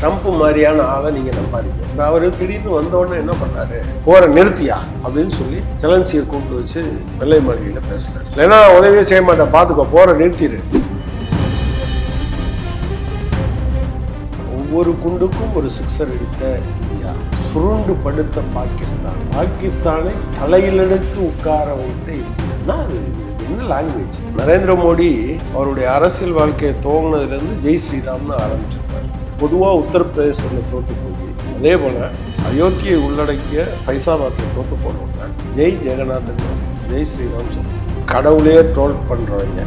Trump மாதிரியான ஆளை நீங்க நம்பாதீங்க. அவர் அவரு திடீர்னு வந்தோடனே என்ன பண்ணாரு? போற நிறுத்தியா? அப்படின்னு சொல்லி செலன்சியை கூப்பிட்டு வச்சு வெள்ளை மாளிகையில் பேசினார். இல்லைன்னா உதவியே செய்ய மாட்டேன். பார்த்துக்கோ போற நிறுத்திடு. ஒவ்வொரு குண்டுக்கும் ஒரு சிக்ஸர் எடுத்த இந்தியா. சுருண்டு படுத்த பாகிஸ்தான். பாகிஸ்தானை தலையிலெடுத்து உட்கார வைத்த இந்தியா. அது? என்ன லாங்குவேஜ் நரேந்திர மோடி அவருடைய அரசியல் வாழ்க்கையை துவங்கினதுலேருந்து ஜெய் ஸ்ரீராம்னு ஆரம்பிச்சார் பொதுவாக உத்தரப்பிரதேசத்தில் தோற்று போய் அதே போல் அயோத்தியை உள்ளடக்கிய ஃபைசாபாத்தில் தோற்று போனவங்க ஜெய் ஜெகநாதன் ஜெய் ஸ்ரீராம் சொல்லுவாங்க கடவுளே ட்ரோல் பண்ணுறவங்க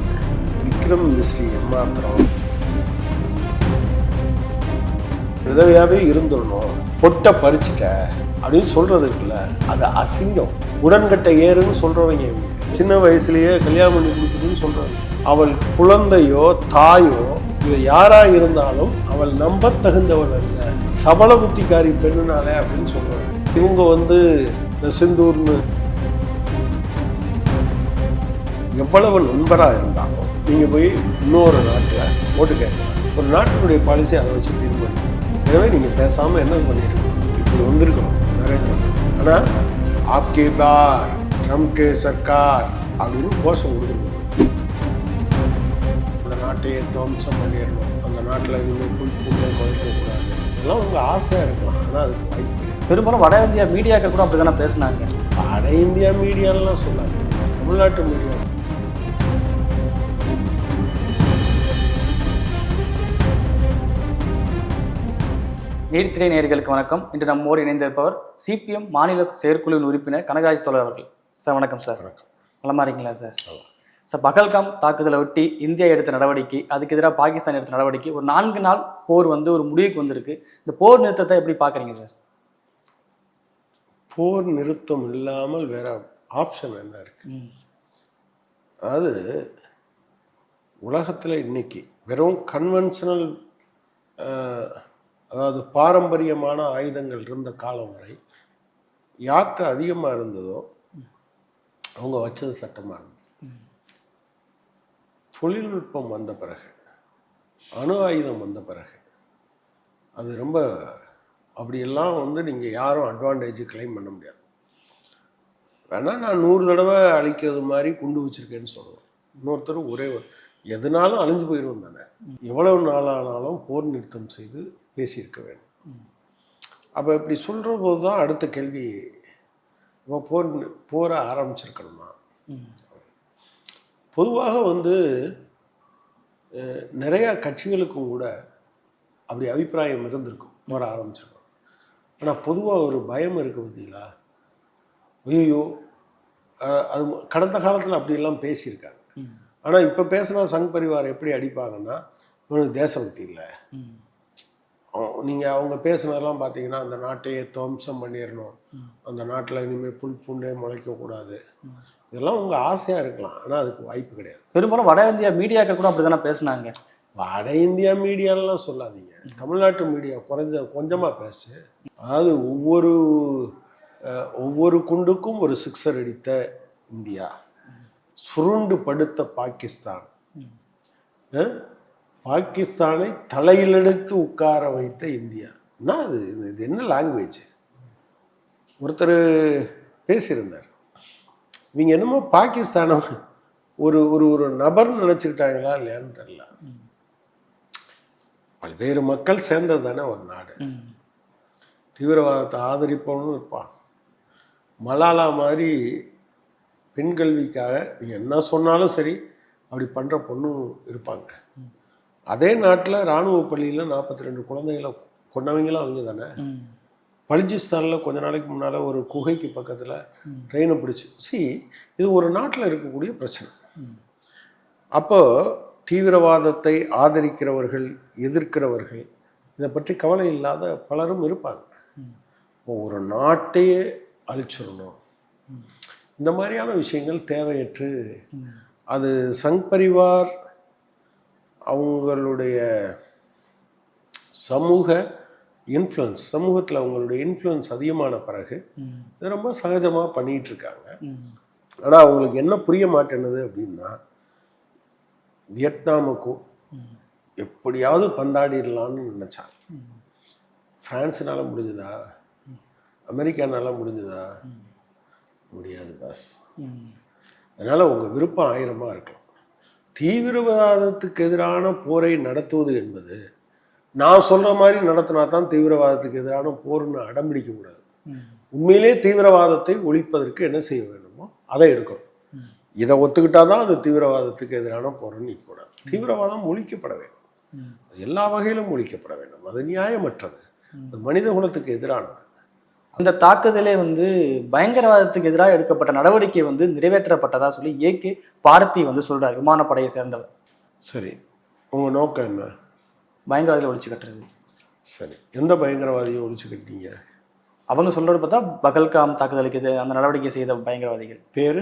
விக்ரம் மிஸ்ரி எம்மாத்திரம் விதவையாகவே இருந்துடணும். பொட்டை பறிச்சுட்ட. அப்படின்னு சொல்றது இருக்குல்ல அது அசிங்கம். உடன்கட்டை ஏறுன்னு சொல்றவங்க சின்ன வயசுலயே கல்யாணம் பண்ணி முடிச்சதுன்னு சொல்றாங்க. அவள் குழந்தையோ தாயோ இது யாரா இருந்தாலும் அவள் நம்ப தகுந்தவள் அல்ல. சபல புத்திக்காரி பெண்ணுனாலே அப்படின்னு சொல்றாங்க. இவங்க வந்து இந்த சிந்தூர்னு எவ்வளவு நண்பராக இருந்தாலும் நீங்கள் போய் இன்னொரு நாட்டில் ஓட்டு கேட்கலாம். ஒரு நாட்டினுடைய பாலிசி அதை வச்சு தீர்மானிக்கணும். எனவே நீங்கள் பேசாமல் என்ன பண்ணியிருக்கணும் இப்படி வந்திருக்கணும் மோடி ஆனா ஆப்கே பார் ட்ரம்ப் கே சர்க்கார் அப்படின்னு கோஷம் கொடுக்கணும் அந்த நாட்டையே துவம்சம் பண்ணிடணும் அந்த நாட்டில் இனிமேல் புல் பூண்டை குறைக்கக்கூடாது இதெல்லாம் உங்க ஆசையா இருக்கலாம் ஆனா அதுக்கு வாய்ப்பு பெரும்பாலும் வட இந்தியா மீடியாக்கள் கூட அப்படி தானே பேசினாங்க வட இந்தியா மீடியாலாம் சொல்லாது தமிழ்நாட்டு மீடியா நீதித்துறை நேயர்களுக்கு வணக்கம். இன்று நம்மோடு இணைந்திருப்பவர் சிபிஎம் மாநில செயற்குழுவின் உறுப்பினர் கனகராஜ் தோழர் அவர்கள். சார் வணக்கம் சார். நலமா இருக்கீங்களா சார்? சார் பகல்காம் தாக்குதலை ஒட்டி இந்தியா எடுத்த நடவடிக்கை அதுக்கு எதிராக பாகிஸ்தான் எடுத்த நடவடிக்கை ஒரு நான்கு நாள் போர் வந்து ஒரு முடிவுக்கு வந்திருக்கு. இந்த போர் நிறுத்தத்தை எப்படி பார்க்குறீங்க சார்? போர் நிறுத்தம் இல்லாமல் வேற ஆப்ஷன் என்ன இருக்கு? அதாவது உலகத்தில் இன்னைக்கு வெறும் கன்வென்ஷனல் அதாவது பாரம்பரியமான ஆயுதங்கள் இருந்த காலம் வரை யார்கிட்ட அதிகமாக இருந்ததோ அவங்க வச்சது சட்டமாக இருந்தது. தொழில்நுட்பம் வந்த பிறகு அணு ஆயுதம் வந்த பிறகு அது ரொம்ப அப்படியெல்லாம் வந்து நீங்கள் யாரும் அட்வான்டேஜ் கிளைம் பண்ண முடியாது. வேணால் நான் நூறு தடவை அழிக்கிறது மாதிரி குண்டு வச்சிருக்கேன்னு சொல்லுவேன் இன்னொருத்தர் ஒரே எதுனாலும் அழிஞ்சு போயிடுவோம் தானே. எவ்வளவு நாளானாலும் போர் நிறுத்தம் செய்து பேசியிருக்க வேண்டும். அப்போ இப்படி சொல்கிற போது தான் அடுத்த கேள்வி இப்போ போர் போரை ஆரம்பிச்சிருக்கணுமா? பொதுவாக வந்து நிறையா கட்சிகளுக்கும் கூட அப்படி அபிப்பிராயம் இருந்திருக்கும் போர ஆரம்பிச்சிருக்கோம் ஆனால் பொதுவாக ஒரு பயம் இருக்கு பார்த்தீங்களா ஐயோ அது கடந்த காலத்தில் அப்படியெல்லாம் பேசியிருக்காங்க. ஆனால் இப்போ பேசுனா சங் பரிவார் எப்படி அடிப்பாங்கன்னா இவனுக்கு தேசபக்தி இல்லை. நீங்கள் அவங்க பேசுனதெல்லாம் பார்த்தீங்கன்னா அந்த நாட்டையே துவம்சம் பண்ணிடணும் அந்த நாட்டில் இனிமேல் புல் பூண்டே முளைக்கக்கூடாது இதெல்லாம் உங்கள் ஆசையாக இருக்கலாம். ஆனால் அதுக்கு வாய்ப்பு கிடையாது. பெரும்பாலும் வட இந்தியா மீடியாக்கள் கூட அப்படி தானே பேசினாங்க? வட இந்தியா மீடியாலாம் சொல்லாதீங்க. தமிழ்நாட்டு மீடியா குறைஞ்ச கொஞ்சமாக பேசு. அதாவது ஒவ்வொரு ஒவ்வொரு குண்டுக்கும் ஒரு சிக்ஸர் அடித்த இந்தியா. சுருண்டு படுத்த பாகிஸ்தான். பாகிஸ்தானை தலையிலெடுத்து உட்கார வைத்த இந்தியா. என்ன அது? இது என்ன லாங்குவேஜ் ஒருத்தர் பேசியிருந்தார். இவங்க என்னமோ பாகிஸ்தானை ஒரு ஒரு ஒரு நபர் நினச்சிக்கிட்டாங்களா இல்லையான்னு தெரியல. பல்வேறு மக்கள் சேர்ந்தது தானே ஒரு நாடு. தீவிரவாதத்தை ஆதரிப்பவனும் இருப்பான். மலாலா மாதிரி பெண் கல்விக்காக நீ என்ன சொன்னாலும் சரி அப்படி பண்ணுற பொண்ணும் இருப்பாங்க. அதே நாட்டில் இராணுவ பள்ளியில் நாற்பத்தி ரெண்டு குழந்தைகளை கொண்டவங்களும் அவங்க தானே. பலுச்சிஸ்தானில் கொஞ்ச நாளைக்கு முன்னால் ஒரு குகைக்கு பக்கத்தில் ட்ரெயினை பிடிச்சி சி இது ஒரு நாட்டில் இருக்கக்கூடிய பிரச்சனை. அப்போ தீவிரவாதத்தை ஆதரிக்கிறவர்கள் எதிர்க்கிறவர்கள் இதை பற்றி கவலை இல்லாத பலரும் இருப்பாங்க. ஒரு நாட்டையே அழிச்சிடணும். இந்த மாதிரியான விஷயங்கள் தேவையற்று. அது சங் பரிவார் அவங்களுடைய சமூக இன்ஃப்ளூயன்ஸ் சமூகத்தில் அவங்களுடைய இன்ஃப்ளூயன்ஸ் அதிகமான பிறகு இது ரொம்ப சகஜமாக பண்ணிட்டு இருக்காங்க ஆனால் அவங்களுக்கு என்ன புரிய மாட்டேன்னுது அப்படின்னா வியட்நாமுக்கும் எப்படியாவது பந்தாடிடலான்னு நினைச்சாங்க. பிரான்ஸ்னால முடிஞ்சதா? அமெரிக்கானால முடிஞ்சதா? முடியாது பாஸ் அதனால் உங்கள் விருப்பம் ஆயிரமாக இருக்கலாம். தீவிரவாதத்துக்கு எதிரான போரை நடத்துவது என்பது நான் சொல்கிற மாதிரி நடத்தினா தான் தீவிரவாதத்துக்கு எதிரான போர்னு அடம்பிடிக்க கூடாது. உண்மையிலே தீவிரவாதத்தை ஒழிப்பதற்கு என்ன செய்ய வேண்டுமோ அதை எடுக்கணும். இதை ஒத்துக்கிட்டா தான் அது தீவிரவாதத்துக்கு எதிரான போர்னு நிற்கக்கூடாது தீவிரவாதம் ஒழிக்கப்பட வேண்டும். அது எல்லா வகையிலும் ஒழிக்கப்பட வேண்டும். அது நியாயமற்றது. அது மனித குலத்துக்கு எதிரானது. இந்த தாக்குதலே வந்து பயங்கரவாதத்துக்கு எதிராக எடுக்கப்பட்ட நடவடிக்கை வந்து நிறைவேற்றப்பட்டதா சொல்லி ஏகே பாரதி வந்து சொல்றாரு விமானப்படையை சேர்ந்தவர். சரி. உங்கள் நோக்கம் என்ன? பயங்கரவாதிகளை ஒழிச்சு கட்டுறது. சரி. எந்த பயங்கரவாதியை ஒழிச்சு கட்டிங்க அவங்க சொல்றது பார்த்தா பகல்காம் தாக்குதலுக்கு எதிராக அந்த நடவடிக்கை செய்த பயங்கரவாதிகள். பேர்?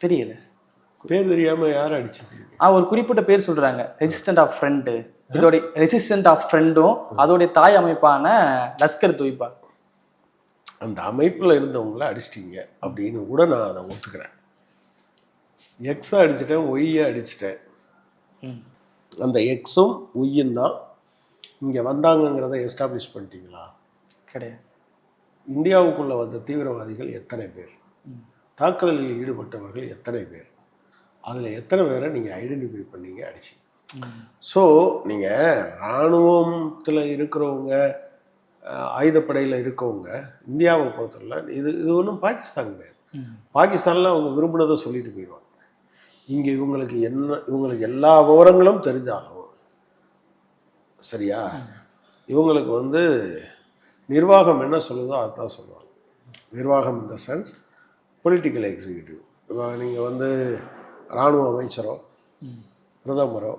தெரியல. பேர் தெரியாமல் யார் அடிச்சிருக்கீங்க? ஆ ஒரு குறிப்பிட்ட பேர் சொல்றாங்க. ரெசிஸ்டன்ட் ஆஃப் ஃப்ரெண்டு இதோடைய ரெசிஸ்டன்ட் ஆஃப் ஃப்ரெண்டும் அதோடைய தாய் அமைப்பான லஸ்கர் தொய்பா அந்த அமைப்பில் இருந்தவங்கள அடிச்சிட்டீங்க அப்படின்னு கூட நான் அதை ஒத்துக்கிறேன். எக்ஸை அடிச்சிட்டேன் ஒய்யை அடிச்சிட்டேன். அந்த எக்ஸும் ஒய்யும் தான் இங்கே வந்தாங்கங்கிறத எஸ்டாப்ளிஷ் பண்ணிட்டீங்களா? கிடையாது. இந்தியாவுக்குள்ளே வந்த தீவிரவாதிகள் எத்தனை பேர்? தாக்குதலில் ஈடுபட்டவர்கள் எத்தனை பேர்? அதில் எத்தனை பேரை நீங்கள் ஐடென்டிஃபை பண்ணீங்க அடிச்சிங்க? ஸோ நீங்கள் இராணுவத்தில் இருக்கிறவங்க ஆயுதப்படையில் இருக்கவங்க இந்தியாவை பொறுத்தவரை இது இது ஒன்றும் பாகிஸ்தான் கிடையாது. பாகிஸ்தானில் அவங்க விரும்பினதை சொல்லிட்டு போயிடுவாங்க இங்கே இவங்களுக்கு என்ன இவங்களுக்கு எல்லா விவரங்களும் தெரிஞ்சாலும் சரியா? இவங்களுக்கு வந்து நிர்வாகம் என்ன சொல்லுதோ அதுதான் சொல்லுவாங்க. நிர்வாகம் இந்த சென்ஸ் பொலிட்டிக்கல் எக்ஸிக்யூட்டிவ் இப்போ நீங்கள் வந்து இராணுவ அமைச்சரோ பிரதமரோ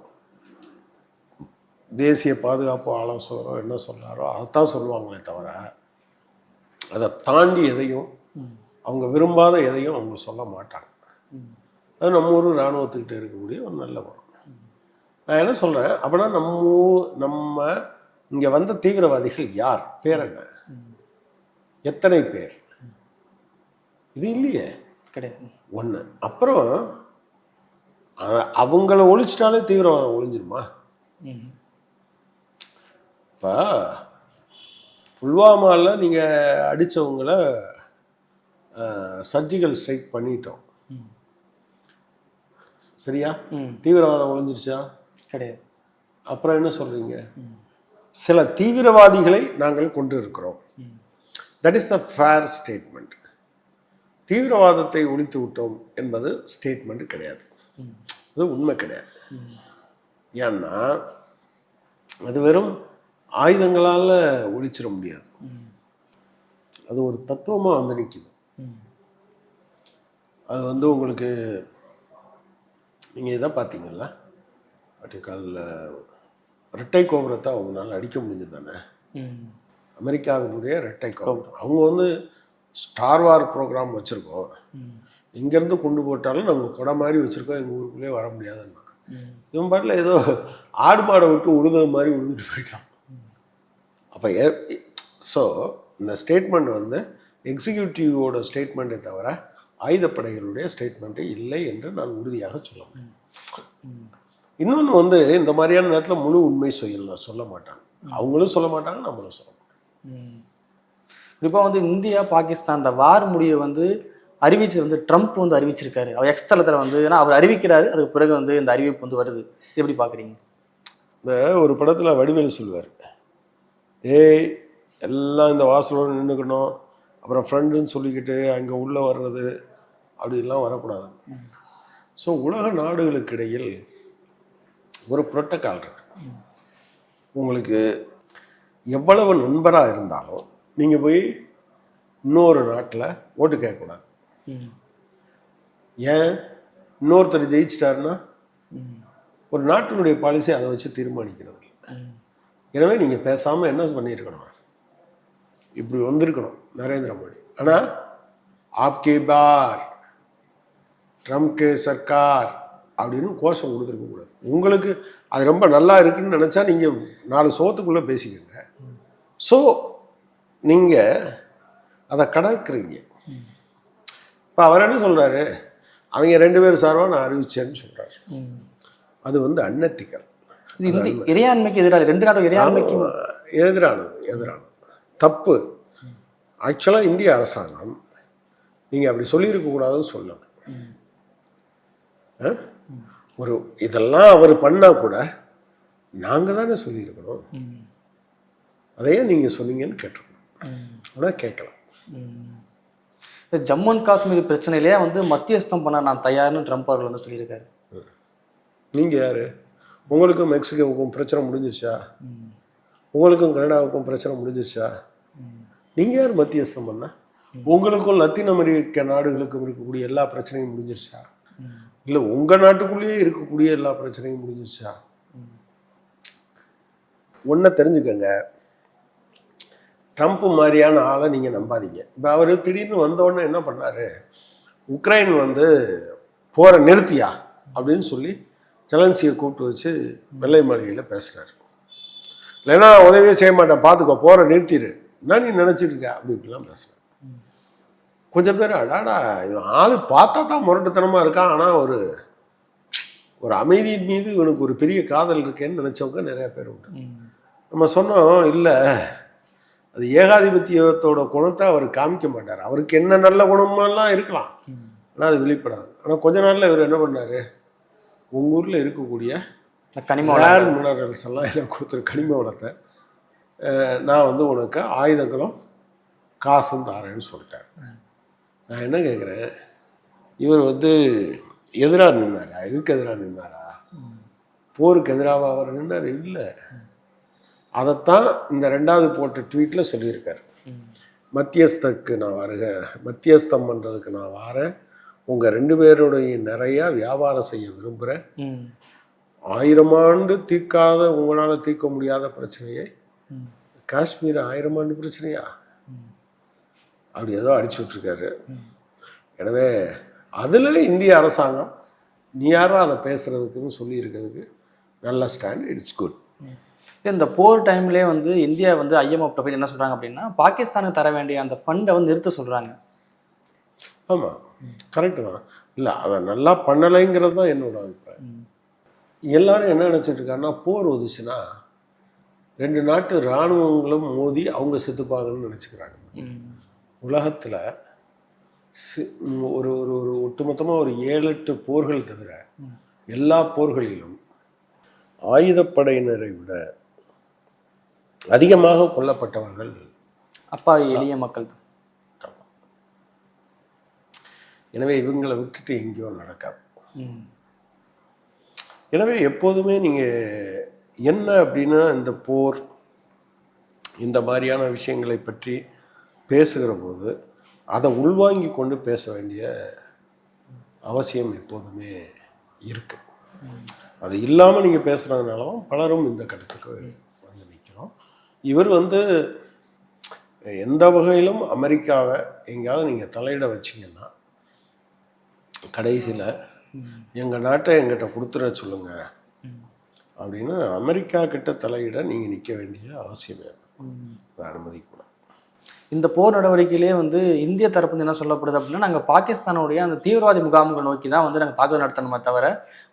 தேசிய பாதுகாப்பு ஆலோசகரோ என்ன சொல்றாரோ அதைத்தான் சொல்லுவாங்களே தவிர அதை தாண்டி எதையும் அவங்க விரும்பாத எதையும் அவங்க சொல்ல மாட்டாங்க. அது நம்ம ஊர் இராணுவத்துக்கிட்ட இருக்கக்கூடிய ஒரு நல்ல குணம். நான் என்ன சொல்கிறேன் அப்படின்னா நம்ம நம்ம இங்கே வந்த தீவிரவாதிகள் யார்? பேர் என்ன? எத்தனை பேர்? இது இல்லையே. கிடையாது. ஒன்று அப்புறம் அவங்கள ஒழிச்சிட்டாலே தீவிரவாதம் ஒழிஞ்சிருமா. இப்போ புல்வாமாவில் நீங்கள் அடித்தவங்கள சர்ஜிக்கல் ஸ்ட்ரைக் பண்ணிட்டோம். சரியா. தீவிரவாதம் ஒழிஞ்சிருச்சா? கிடையாது. அப்புறம் என்ன சொல்கிறீங்க சில தீவிரவாதிகளை நாங்கள் கொண்டு இருக்கிறோம். That is the fair statement தீவிரவாதத்தை ஒழித்து விட்டோம் என்பது ஸ்டேட்மெண்ட் கிடையாது. அது உண்மை கிடையாது. ஏன்னா அது வெறும் ஆயுதங்களால் ஒழிச்சிட முடியாது. அது ஒரு தத்துவமாக வந்து நிற்கிது அது வந்து உங்களுக்கு நீங்கள் இதை பார்த்தீங்கல்ல? வாட்டிக்காலில் ரெட்டை கோபுரத்தை அவங்களால அடிக்க முடிஞ்சது தானே. அமெரிக்காவினுடைய ரெட்டை கோபுரம். அவங்க வந்து ஸ்டார் வார் ப்ரோக்ராம் வச்சுருக்கோம். இங்கேருந்து கொண்டு போட்டாலும் நாங்கள் கொடை மாதிரி வச்சுருக்கோம். எங்கள் ஊருக்குள்ளே வர முடியாதுன்னா. இவன் பாட்டில் ஏதோ ஆடு மாடை விட்டு உழுத மாதிரி உழுதுட்டு போயிட்டான். அப்போ ஸோ இந்த ஸ்டேட்மெண்ட் வந்து எக்ஸிக்யூட்டிவோட ஸ்டேட்மெண்ட்டை தவிர ஆயுதப்படைகளுடைய ஸ்டேட்மெண்ட்டு இல்லை என்று நான் உறுதியாக சொல்ல முடியும் இன்னொன்று வந்து இந்த மாதிரியான நேரத்தில் முழு உண்மை சொல்ல சொல்ல மாட்டாங்க. அவங்களும் சொல்ல மாட்டாங்க நம்மளும் சொல்ல மாட்டோம் ம். குறிப்பா வந்து இந்தியா பாகிஸ்தான் அந்த வார் முடிவை வந்து அறிவிச்சு வந்து ட்ரம்ப் வந்து அறிவிச்சிருக்காரு. அவர் எக்ஸ் தளத்தில் வந்து ஏன்னா அவர் அறிவிக்கிறாரு அதுக்கு பிறகு வந்து இந்த அறிவிப்பு வந்து வருது. எப்படி பார்க்குறீங்க இந்த ஒரு படத்தில் வடிவேலு சொல்லுவார். ஏய் எல்லாம் இந்த வாசலோடு நின்றுக்கணும் அப்புறம் ஃப்ரெண்டுன்னு சொல்லிக்கிட்டு அங்கே உள்ளே வர்றது அப்படிலாம் வரக்கூடாது ஸோ உலக நாடுகளுக்கு இடையில் ஒரு புரோட்டோக்கால் இருக்கு உங்களுக்கு எவ்வளவு நண்பராக இருந்தாலும் நீங்கள் போய் இன்னொரு நாட்டில் ஓட்டு கேட்கக்கூடாது. ஏன் இன்னொருத்தர் ஜெயிச்சிட்டாருன்னா. ஒரு நாட்டினுடைய பாலிசி அதை வச்சு தீர்மானிக்கிறது. எனவே நீங்கள் பேசாமல் என்ன பண்ணியிருக்கணும்? இப்படி வந்திருக்கணும் நரேந்திர மோடி. ஆனால் ஆப்கே பார் ட்ரம்ப் கே சர்க்கார் அப்படின்னு கோஷம் கொடுத்துருக்க கூடாது. உங்களுக்கு அது ரொம்ப நல்லா இருக்குன்னு நினச்சா நீங்கள் நாலு சோத்துக்குள்ளே பேசிக்கோங்க. ஸோ நீங்கள் அதை கடக்கிறீங்க இப்போ அவர் என்ன சொல்கிறாரு அவங்க ரெண்டு பேரும் சார்பாக நான் அறிவிச்சேன்னு சொல்கிறாரு. அது வந்து அன்னத்திக்கல். இது இந்தி இறையாண்மைக்கு எதிராக ரெண்டு நாடும் இறையாண்மைக்கு எதிரானது எதிரானது. தப்பு. ஆக்சுவலாக இந்திய அரசாங்கம் நீங்கள் அப்படி சொல்லியிருக்கக்கூடாதுன்னு சொல்லணும்? ஒரு இதெல்லாம் அவர் பண்ணால் கூட நாங்கள் தானே சொல்லியிருக்கணும். அதையே நீங்கள் சொன்னீங்கன்னு கேட்டிருக்கணும். ஆனால் கேட்கலாம். இந்த ஜம்மு அண்ட் காஷ்மீர் பிரச்சனையிலே வந்து மத்தியஸ்தம் பண்ண நான் தயார்னு ட்ரம்ப் அவர்கள் வந்து சொல்லியிருக்காரு. நீங்கள் யார்? உங்களுக்கும் மெக்சிகோவுக்கும் பிரச்சனை முடிஞ்சிருச்சா? உங்களுக்கும் கனடாவுக்கும் பிரச்சனை முடிஞ்சிருச்சா? நீங்கள் யார் மத்தியஸ்தம் பண்ண? உங்களுக்கும் லத்தீன் அமெரிக்க நாடுகளுக்கும் இருக்கக்கூடிய எல்லா பிரச்சனையும் முடிஞ்சிருச்சா? இல்லை உங்கள் நாட்டுக்குள்ளேயே இருக்கக்கூடிய எல்லா பிரச்சனையும் முடிஞ்சிருச்சா? ஒன்றை தெரிஞ்சுக்கங்க. ட்ரம்ப் மாதிரியான ஆளை நீங்கள் நம்பாதீங்க. இப்போ அவர் திடீர்னு வந்த உடனே என்ன பண்ணாரு? உக்ரைன் வந்து போரை நிறுத்தியா? அப்படின்னு சொல்லி செலன்சியை கூப்பிட்டு வச்சு வெள்ளை மாளிகையில் பேசுகிறாரு இல்லைன்னா உதவியே செய்ய மாட்டேன் பார்த்துக்கோ போரை நிறுத்திடு என்ன நீ நினச்சிட்டு இருக்க? அப்படி இப்படிலாம் பேசுகிறார் கொஞ்சம் பேர் அடாடா இவன் ஆள் பார்த்தா தான் முரட்டுத்தனமாக இருக்கான் ஆனால் ஒரு ஒரு அமைதியின் மீது இவனுக்கு ஒரு பெரிய காதல் இருக்கேன்னு நினச்சவங்க நிறைய பேர் உண்டு. நம்ம சொன்னோம் இல்லை அது ஏகாதிபத்தியத்தோட குணத்தை அவர் காமிக்க மாட்டார். அவருக்கு என்ன நல்ல குணமெல்லாம் இருக்கலாம். ஆனால் அது வெளிப்படாது. ஆனால் கொஞ்ச நாள்ல இவர் என்ன பண்ணாரு? உங்க ஊர்ல இருக்கக்கூடிய கனிம. ரேர் மினரல்ஸ் எல்லாம் எனக்கு கொடுத்துரு கனிம வளத்தை. நான் வந்து உனக்கு ஆயுதங்களும் காசும் தாரேன்னு சொல்லிட்டேன். நான் என்ன கேட்குறேன் இவர் வந்து எதிராக நின்னாரா? இதுக்கு எதிராக நின்னாரா? போருக்கு எதிராக அவர் நின்னார்? இல்லை. அதைத்தான் இந்த ரெண்டாவது போட்ட ட்வீட்டில் சொல்லியிருக்காரு. மத்தியஸ்தக்கு நான் வருக மத்தியஸ்தம் பண்ணுறதுக்கு நான் வாரேன். உங்கள் ரெண்டு பேருடைய நிறையா வியாபாரம் செய்ய விரும்புகிறேன். ஆயிரம் ஆண்டு தீர்க்காத உங்களால் தீர்க்க முடியாத பிரச்சனையை. காஷ்மீர் ஆயிரம் ஆண்டு பிரச்சனையா? அப்படி ஏதோ அடிச்சு விட்ருக்காரு எனவே அதில் இந்திய அரசாங்கம் நீ யாரா அதை பேசுறதுக்குன்னு சொல்லி இருக்கிறதுக்கு நல்ல ஸ்டாண்ட் இட்ஸ் குட் இந்த போர் டைம்லேயே வந்து இந்தியா வந்து ஐஎம்எஃப் ப்ரொஃபைல் என்ன சொல்றாங்க அப்படின்னா பாகிஸ்தானுக்கு தர வேண்டிய அந்த ஃபண்டை வந்து நிறுத்த சொல்றாங்க. ஆமாம் கரெக்டு தான். இல்லை அதை நல்லா பண்ணலைங்கிறது தான் என்னோட அபிப்பிராயம். எல்லாரும் என்ன நினச்சிட்டு இருக்காங்கன்னா போர் ஒதுச்சுன்னா ரெண்டு நாட்டு இராணுவங்களும் மோதி அவங்க செத்துப்பாங்கன்னு நினச்சிக்கிறாங்க. உலகத்தில் ஒரு ஒரு ஒரு ஒட்டுமொத்தமாக ஒரு ஏழு எட்டு போர்கள் தவிர எல்லா போர்களிலும் ஆயுதப்படையினரை விட அதிகமாக கொல்லப்பட்டவர்கள் அப்பாவி எளிய மக்கள் தான். எனவே இவங்களை விட்டுட்டு எங்கேயோ நடக்காது. எனவே எப்போதுமே நீங்கள் என்ன அப்படின்னா இந்த போர் இந்த மாதிரியான விஷயங்களை பற்றி பேசுகிற போது அதை உள்வாங்கி கொண்டு பேச வேண்டிய அவசியம் எப்போதுமே இருக்கு. அது இல்லாமல் நீங்கள் பேசுகிறதுனாலும் பலரும் இந்த கருத்துக்கு வந்து நிற்கிறோம் இவர் வந்து எந்த வகையிலும் அமெரிக்காவை எங்கேயாவது நீங்கள் தலையிட வச்சீங்கன்னா கடைசியில் எங்கள் நாட்டை எங்கிட்ட கொடுத்துட சொல்லுங்க. அப்படின்னு அமெரிக்கா கிட்ட தலையிட நீங்கள் நிற்க வேண்டிய அவசியமே அனுமதிக்கூடாது இந்த போர் நடவடிக்கையிலே வந்து இந்திய தரப்பு வந்து என்ன சொல்லப்படுது அப்படின்னா நாங்கள் பாகிஸ்தானுடைய அந்த தீவிரவாதி முகாம்கள் நோக்கி தான் வந்து நாங்கள் தாக்குதல் நடத்தணுமே தவிர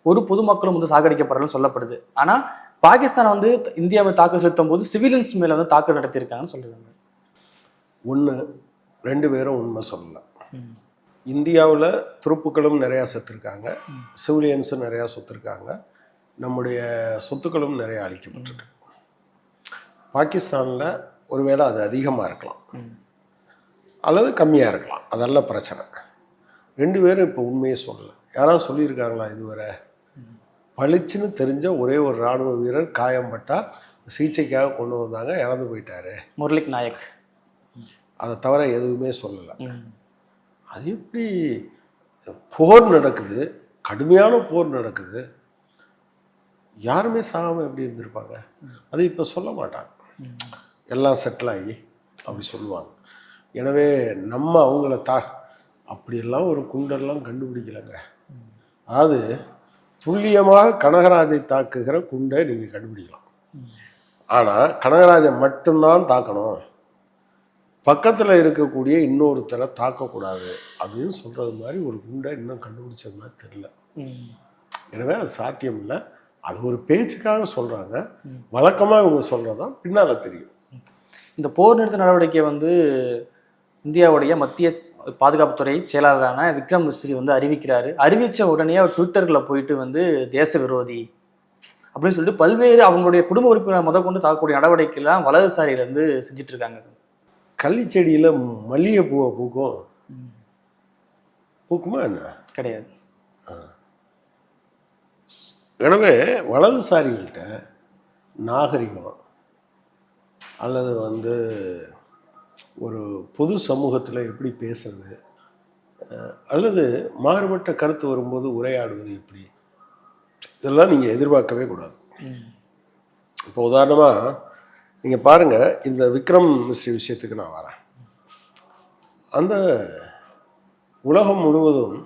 ஒரு பொதுமக்களும் வந்து சாகடிக்கப்படலன்னு சொல்லப்படுது. ஆனால் பாகிஸ்தான் வந்து இந்தியாவை தாக்குதல் செலுத்தும் போது சிவிலியன்ஸ் மேலே வந்து தாக்குதல் நடத்தியிருக்காங்கன்னு சொல்றாங்க. ஒன்று ரெண்டு பேரும் உண்மை சொல்லலாம் இந்தியாவில் துருப்புக்களும் நிறையா செத்துருக்காங்க. சிவிலியன்ஸும் நிறையா சொத்துருக்காங்க. நம்முடைய சொத்துக்களும் நிறையா அழிக்கப்பட்டிருக்கு. பாகிஸ்தானில் ஒருவேளை அது அதிகமாக இருக்கலாம். அல்லது கம்மியாக இருக்கலாம். அதெல்லாம் பிரச்சனை. ரெண்டு பேரும் இப்போ உண்மையை சொல்லலை. யாராவது சொல்லியிருக்காங்களா இதுவரை? பளிச்சுன்னு தெரிஞ்ச ஒரே ஒரு இராணுவ வீரர் காயம்பட்டார் சிகிச்சைக்காக கொண்டு வந்தாங்க. இறந்து போயிட்டாரு. முரளிக் நாயக் அதை தவிர எதுவுமே சொல்லலை. அது எப்படி? போர் நடக்குது கடுமையான போர் நடக்குது. யாருமே சாகாமல் எப்படி இருந்திருப்பாங்க? அது இப்போ சொல்ல மாட்டாங்க. எல்லாம் செட்டில் ஆகி அப்படி சொல்லுவாங்க. எனவே நம்ம அவங்கள தா அப்படியெல்லாம் ஒரு குண்டெல்லாம் கண்டுபிடிக்கலைங்க. அதாவது துல்லியமாக கனகராஜை தாக்குகிற குண்டை நீங்கள் கண்டுபிடிக்கலாம். ஆனால் கனகராஜை மட்டும்தான் தாக்கணும். பக்கத்தில் இருக்கக்கூடிய இன்னொருத்தரை தாக்கக்கூடாது அப்படின்னு சொல்கிறது மாதிரி ஒரு குண்டை இன்னும் கண்டுபிடிச்சது மாதிரி தெரியல. ம். எனவே அது சாத்தியம் இல்லை. அது ஒரு பேச்சுக்காக சொல்கிறாங்க வழக்கமாக இவங்க சொல்கிறதா பின்னால் தெரியும். இந்த போர் நிறுத்த நடவடிக்கை வந்து இந்தியாவுடைய மத்திய பாதுகாப்புத்துறை செயலாளரான விக்ரம் மிஸ்ரி வந்து அறிவிக்கிறாரு. அறிவித்த உடனே அவர் ட்விட்டரில் போயிட்டு வந்து தேச விரோதி அப்படின்னு சொல்லிட்டு பல்வேறு அவங்களுடைய குடும்ப உறுப்பினர் முத கொண்டு தாக்கக்கூடிய நடவடிக்கைலாம் வலதுசாரியிலேருந்து செஞ்சுட்டு இருக்காங்க சார். கள்ளிச்செடியில் மல்லிகைப்பூவை பூக்கும். பூக்குமா என்ன? கிடையாது. எனவே வலதுசாரிகள்கிட்ட நாகரிகம் அல்லது வந்து ஒரு பொது சமூகத்தில் எப்படி பேசுறது அல்லது மாறுபட்ட கருத்து வரும்போது உரையாடுவது எப்படி? இதெல்லாம் நீங்கள் எதிர்பார்க்கவே கூடாது. இப்போ உதாரணமாக நீங்கள் பாருங்கள் இந்த விக்ரம் மிஸ்ரி விஷயத்துக்கு நான் வரேன். அந்த உலகம் முழுவதும்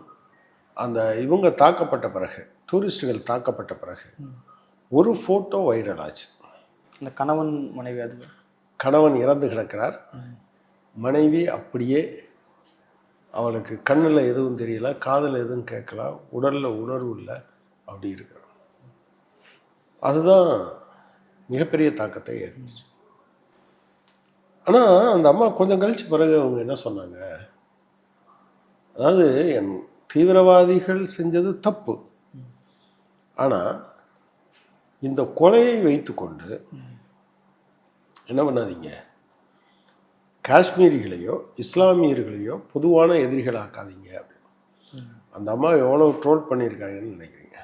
அந்த இவங்க தாக்கப்பட்ட பிறகு டூரிஸ்டுகள் தாக்கப்பட்ட பிறகு ஒரு ஃபோட்டோ வைரல் ஆச்சு. இந்த கணவன் மனைவி அது? கணவன் இறந்து கிடக்கிறார். மனைவி அப்படியே அவளுக்கு கண்ணில் எதுவும் தெரியல காதில் எதுவும் கேட்கல உடலில் உணர்வு இல்லை அப்படி இருக்கிறான். அதுதான் மிகப்பெரிய தாக்கத்தை ஏற்படுச்சு ஆனால் அந்த அம்மா கொஞ்சம் கழிச்ச பிறகு அவங்க என்ன சொன்னாங்க? அதாவது என் தீவிரவாதிகள் செஞ்சது தப்பு. ஆனால் இந்த கொலையை வைத்துக்கொண்டு என்ன பண்ணாதீங்க? காஷ்மீரிகளையோ இஸ்லாமியர்களையோ பொதுவான எதிரிகளாக்காதீங்க அப்படின்னு. அந்த அம்மா எவ்வளோ ட்ரோல் பண்ணியிருக்காங்கன்னு நினைக்கிறீங்க?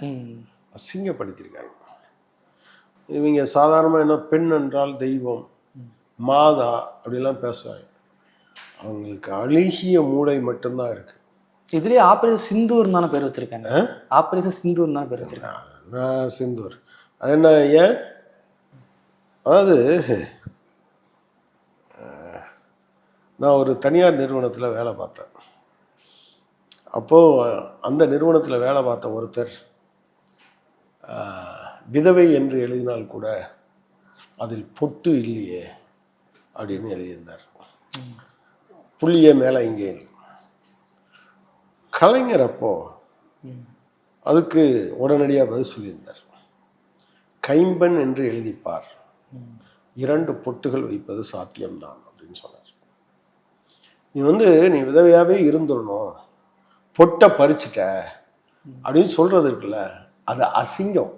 அசிங்கப்படுத்தியிருக்காங்க. இவங்க சாதாரணமாக என்ன பெண் என்றால் தெய்வம். மாதா அப்படிலாம் பேசுவாங்க. அவங்களுக்கு அழுகிய மூளை மட்டும்தான் இருக்கு. இதுலயே ஆபரேஷன் சிந்தூர் தானே பேர் வச்சிருக்காங்க. ஆபரேஷன் சிந்தூர் தான் பேர் வச்சிருக்காங்க. நான் சிந்தூர். அது என்ன ஏன் அதாவது நான் ஒரு தனியார் நிறுவனத்தில் வேலை பார்த்தேன். அப்போது அந்த நிறுவனத்தில் வேலை பார்த்த ஒருத்தர் விதவை என்று எழுதினால் கூட அதில் பொட்டு இல்லையே. அப்படின்னு எழுதியிருந்தார். புள்ளியே மேலே இங்கே கலைஞர் அப்போ அதுக்கு உடனடியாக பதில் சொல்லியிருந்தார். கைம்பெண் என்று எழுதிப்பார். இரண்டு பொட்டுகள் வைப்பது சாத்தியம்தான் அப்படின்னு சொன்னார். நீ வந்து நீ விதவையாகவே இருந்துடணும். பொட்டை பறிச்சிட்ட அப்படின்னு சொல்றது இருக்குல்ல அது அசிங்கம்.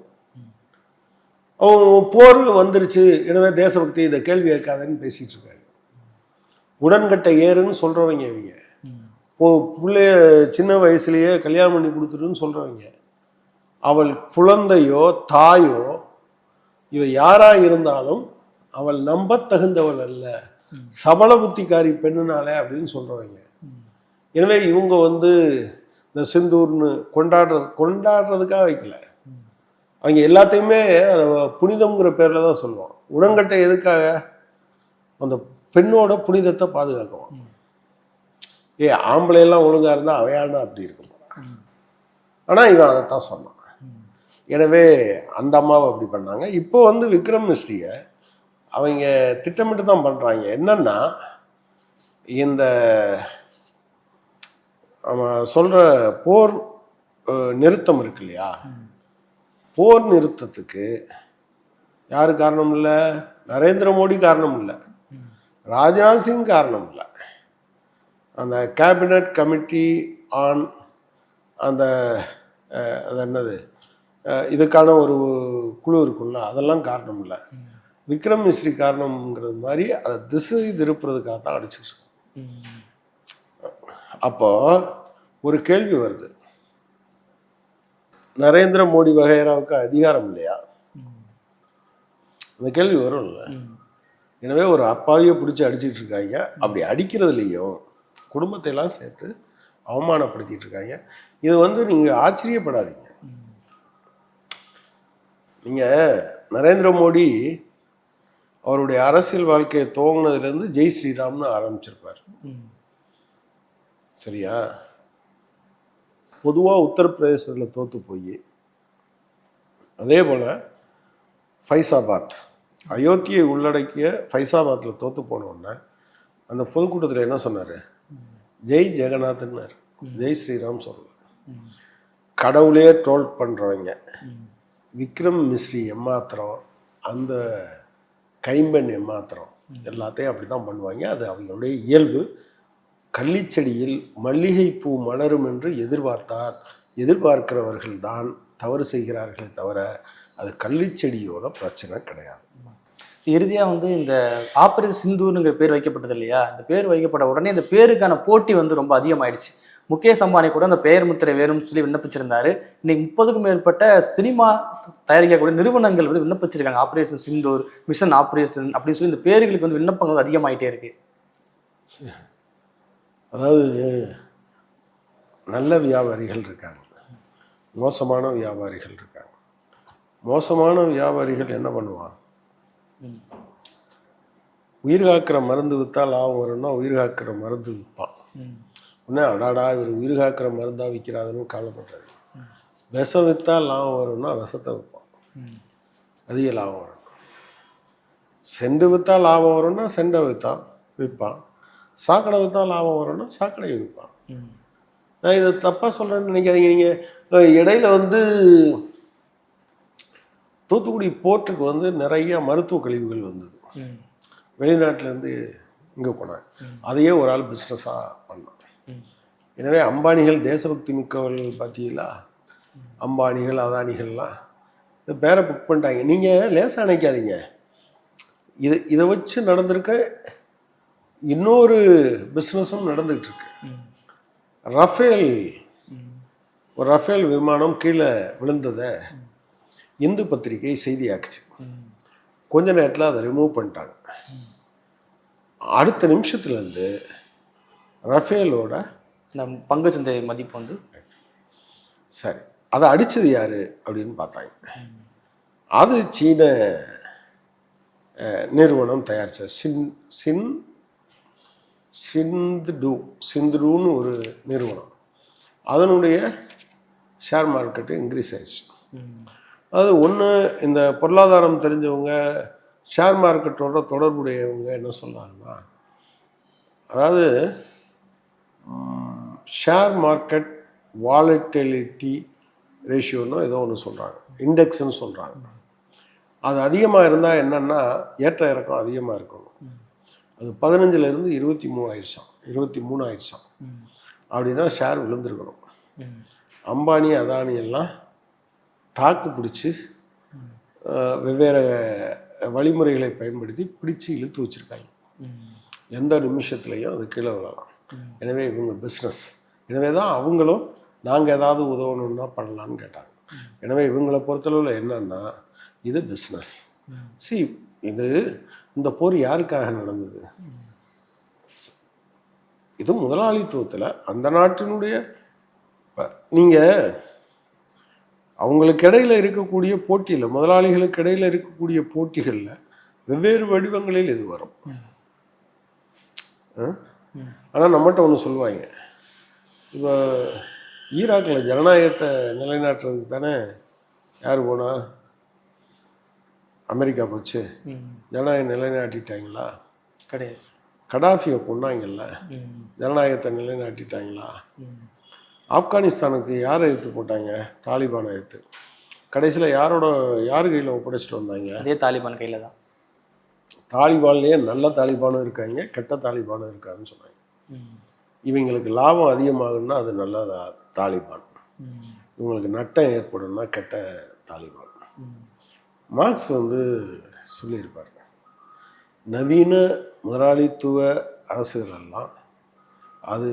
போர் வந்துருச்சு. எனவே தேசபக்தி இதை கேள்வி கேட்காதன்னு பேசிட்டு இருக்காங்க உடன்கட்டை ஏறுன்னு சொல்றவங்க இவங்க. ஓ பிள்ளைய சின்ன வயசுலயே கல்யாணம் பண்ணி கொடுத்துருன்னு சொல்றவங்க. அவள் குழந்தையோ தாயோ இவ யாரா இருந்தாலும் அவள் நம்ப தகுந்தவள் அல்ல. சபல புத்திக்காரி பெண்ணுனாலே அப்படின்னு சொல்றவங்க. எனவே இவங்க வந்து இந்த சிந்தூர்னு கொண்டாடுறது கொண்டாடுறதுக்காக வைக்கல. அவங்க எல்லாத்தையுமே அதை புனிதம்ங்கிற பேர்ல தான் சொல்லுவோம் உடன்கட்டை எதுக்காக? அந்த பெண்ணோட புனிதத்தை பாதுகாக்குவோம் ஏ ஆம்பளை எல்லாம் ஒழுங்கா இருந்தா அவையாண்டா அப்படி இருக்கும். ஆனா இவன் அதைத்தான் சொன்னான். எனவே அந்த அம்மாவை அப்படி பண்ணாங்க. இப்போ வந்து விக்ரம் மிஸ்ரியை அவங்க திட்டமிட்டு தான் பண்றாங்க. என்னன்னா இந்த அவன் சொல்ற போர் நிறுத்தம் இருக்கு இல்லையா? போர் நிறுத்தத்துக்கு யாரு காரணம் இல்லை? நரேந்திர மோடி காரணம் இல்லை. ராஜ்நாத் சிங் காரணம் இல்லை. அந்த கேபினட் கமிட்டி ஆன் அந்த அது என்னது? இதுக்கான ஒரு குழு இருக்கும்ல அதெல்லாம் காரணம் இல்லை. விக்ரம் மிஸ்ரி காரணம்ங்கிறது மாதிரி அதை திசை திருப்புறதுக்காக தான் அடிச்சுட்டு இருக்கோம். ம். அப்போ ஒரு கேள்வி வருது. நரேந்திர மோடி வகைராவுக்கு அதிகாரம் இல்லையா? அந்த கேள்வி வரும்ல. எனவே ஒரு அப்பாவியை பிடிச்சி அடிச்சிட்டு இருக்காங்க. அப்படி அடிக்கிறதுலையும் குடும்பத்தை எல்லாம் சேர்த்து அவமானப்படுத்திட்டு இருக்காங்க. இது வந்து நீங்க ஆச்சரியப்படாதீங்க. நீங்க நரேந்திர மோடி அவருடைய அரசியல் வாழ்க்கையை துவங்கினதுலேருந்து ஜெய் ஸ்ரீராம்னு ஆரம்பிச்சிருப்பார். சரியா? பொதுவாக உத்தரப்பிரதேசத்தில் தோற்று போய் அதே போல் ஃபைசாபாத் அயோத்தியை உள்ளடக்கிய ஃபைசாபாத்தில் தோற்று போனோடனே அந்த பொதுக்கூட்டத்தில் என்ன சொன்னார்? ஜெய் ஜெகநாத்னார் ஜெய் ஸ்ரீராம் சொல்லல கடவுளே ட்ரோல் பண்ணுறவங்க விக்ரம் மிஸ்ரி எம்மாத்திரம் அந்த கைம்பெண் எம்மாத்திரம் எல்லாத்தையும் அப்படி தான் பண்ணுவாங்க. அது அவங்களுடைய இயல்பு. கள்ளிச்செடியில் மல்லிகைப்பூ மலரும் என்று எதிர்பார்த்தார் எதிர்பார்க்கிறவர்கள் தான் தவறு செய்கிறார்களே தவிர அது கள்ளிச்செடியோட பிரச்சனை கிடையாது. இறுதியாக வந்து இந்த ஆபரேஷன் சிந்தூருங்கிற பேர் வைக்கப்பட்டது இல்லையா? இந்த பேர் வைக்கப்பட்ட உடனே இந்த பேருக்கான போட்டி வந்து ரொம்ப அதிகமாயிடுச்சு. முகேஷ் அம்பானி கூட அந்த பெயர் முத்திரை வேணும்னு சொல்லி விண்ணப்பிச்சிருந்தாரு. இன்னைக்கு முப்பதுக்கும் மேற்பட்ட சினிமா தயாரிக்கக்கூடிய நிறுவனங்கள் வந்து விண்ணப்பிச்சிருக்காங்க. ஆபரேஷன் சிந்தூர் மிஷன் ஆபரேஷன் அப்படின்னு சொல்லி இந்த பேர்களுக்கு வந்து விண்ணப்பங்கள் அதிகமாயிட்டே இருக்கு. அதாவது நல்ல வியாபாரிகள் இருக்காங்க. மோசமான வியாபாரிகள் இருக்காங்க. மோசமான வியாபாரிகள் என்ன பண்ணுவான் உயிர் காக்கிற மருந்து விற்றா லாபம் வரும்னா உயிர் காக்கிற மருந்து விற்பான் உடனே அடாடா இவர் உயிர் காக்கிற மருந்தாக விற்கிறாருன்னு கவலைப்பட்டாரு விஷம் விற்றா லாபம் வரும்னா விஷத்தை விற்பான் அதிக லாபம் வரும். செண்டு விற்றா லாபம் வரும்னா செண்டை விற்றான் விற்பான் சாக்கடை விற்றா லாபம் வரும்னா சாக்கடையை விற்பான். நான் இதை தப்பாக சொல்கிறேன்னு நினைக்காதீங்க. நீங்கள் இடையில வந்து தூத்துக்குடி போர்ட்டுக்கு வந்து நிறைய மருத்துவ கழிவுகள் வந்தது. வெளிநாட்டிலேருந்து இங்கே போனாங்க அதையே ஒரு ஆள் பிஸ்னஸாக பண்ணான். எனவே அம்பானிகள் தேசபக்தி மிக்கவர்கள் பார்த்தீங்களா அம்பானிகள் அதானிகள்லாம் இந்த பேரை புக் பண்ணிட்டாங்க. நீங்கள் லேசாக நினைக்காதீங்க. இது இதை வச்சு நடந்திருக்க இன்னொரு பிஸ்னஸும் நடந்துகிட்டு இருக்கு ரஃபேல் ஒரு ரஃபேல் விமானம் கீழே விழுந்ததை இந்து பத்திரிகை செய்தியாக்குச்சு. கொஞ்ச நேரத்தில் அதை ரிமூவ் பண்ணிட்டாங்க. அடுத்த நிமிஷத்துலேருந்து ரஃபேலோட இந்த பங்குச்சந்தை மதிப்பு வந்து சரி அதை அடித்தது யார் அப்படின்னு பார்த்தாங்க. அது சீன நிறுவனம் தயாரித்த சின் சின் சிந்துடு சிந்துடுன்னு ஒரு நிறுவனம். அதனுடைய ஷேர் மார்க்கெட்டு இன்க்ரீஸ் ஆயிடுச்சு. அது ஒன்று இந்த பொருளாதாரம் தெரிஞ்சவங்க ஷேர் மார்க்கெட்டோட தொடர்புடையவங்க என்ன சொல்கிறாங்கன்னா அதாவது ஷேர் மார்க்கெட் வாலட்டிலிட்டி ரேஷியோன்னு ஏதோ ஒன்று சொல்கிறாங்க இண்டெக்ஸ்ன்னு சொல்கிறாங்க அது அதிகமாக இருந்தால் என்னென்னா ஏற்ற இறக்கம் அதிகமாக இருக்கணும். அது பதினஞ்சுலேருந்து இருபத்தி மூணு இருபத்தி மூணு ஆயிடுச்சான் அப்படின்னா ஷேர் விழுந்திருக்கணும். அம்பானி அதானி எல்லாம் தாக்கு பிடிச்சி வெவ்வேறு வழிமுறைகளை பயன்படுத்தி பிடிச்சி இழுத்து வச்சுருக்காங்க. எந்த நிமிஷத்துலையும் அது கீழே விழலாம். எனவே இவங்க பிஸ்னஸ் எனவே தான் அவங்களும் நாங்கள் ஏதாவது உதவணும்னா பண்ணலான்னு கேட்டாங்க. எனவே இவங்களை பொறுத்தளவில் என்னன்னா இது பிஸ்னஸ் சி இது இந்த போர் யாருக்காக நடந்தது? இது முதலாளித்துவத்தில் அந்த நாட்டினுடைய நீங்கள் அவங்களுக்கு இடையில இருக்கக்கூடிய போட்டியில் முதலாளிகளுக்கு இடையில இருக்கக்கூடிய போட்டிகளில் வெவ்வேறு வடிவங்களில் இது வரும். ஆனால் நம்மகிட்ட ஒன்று சொல்லுவாங்க. இப்போ ஈராக்கில் ஜனநாயகத்தை நிலைநாட்டுறதுக்கு தானே யார் போனால் அமெரிக்கா போச்சு. ஜனநாயகம் நிலைநாட்டிட்டாங்களா? கிடையாது. கடாஃபியை கொண்டாங்கல்ல ஜனநாயகத்தை நிலைநாட்டிட்டாங்களா? ஆப்கானிஸ்தானுக்கு யாரை எடுத்து போட்டாங்க? தாலிபானை எடுத்து கடைசியில் யாரோட யார் கையில் ஒப்படைச்சிட்டு வந்தாங்க? அதே தாலிபான் கையில தான். தாலிபான்லேயே நல்ல தாலிபானும் இருக்காங்க கெட்ட தாலிபானும் இருக்கான்னு சொன்னாங்க. இவங்களுக்கு லாபம் அதிகமாகும்னா அது நல்ல தாலிபான். இவங்களுக்கு நட்டம் ஏற்படும்னா கெட்ட தாலிபான். மார்க்ஸ் வந்து சொல்லியிருப்பார். நவீன முதலாளித்துவ அரசுகளெல்லாம் அது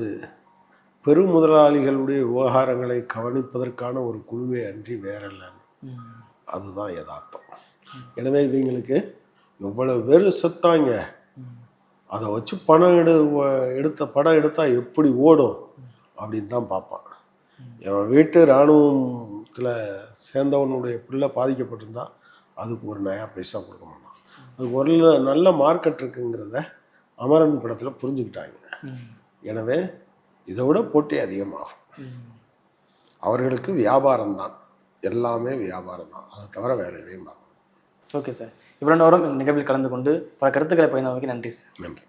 பெரும் முதலாளிகளுடைய விவகாரங்களை கவனிப்பதற்கான ஒரு குழுவே அன்றி வேறல்லன்னு. அதுதான் யதார்த்தம். எனவே இவங்களுக்கு எவ்வளவு பேர் செத்தாங்க? அதை வச்சு பணம் எடு எடுத்த படம் எடுத்தால் எப்படி ஓடும்? அப்படின்னு தான் பார்ப்பான். என் வீட்டு இராணுவத்தில் சேர்ந்தவனுடைய பிள்ளை பாதிக்கப்பட்டிருந்தான் அதுக்கு ஒரு நயா பைசா கொடுக்க மாட்டான் அதுக்கு ஒரு நல்ல- மார்க்கெட் இருக்குங்கிறத அமரன் படத்தில் புரிஞ்சுக்கிட்டாங்க. எனவே இதை விட போட்டி அதிகமாகும். அவர்களுக்கு வியாபாரம் தான் எல்லாமே வியாபாரம் தான் அதை தவிர வேறு எதையும் பார்க்கணும். Okay sir. இவ்வளோ நேரம் நிகழ்வில் கலந்து கொண்டு பல கருத்துக்களை பயந்தவங்களுக்கு நன்றி சார். நன்றி.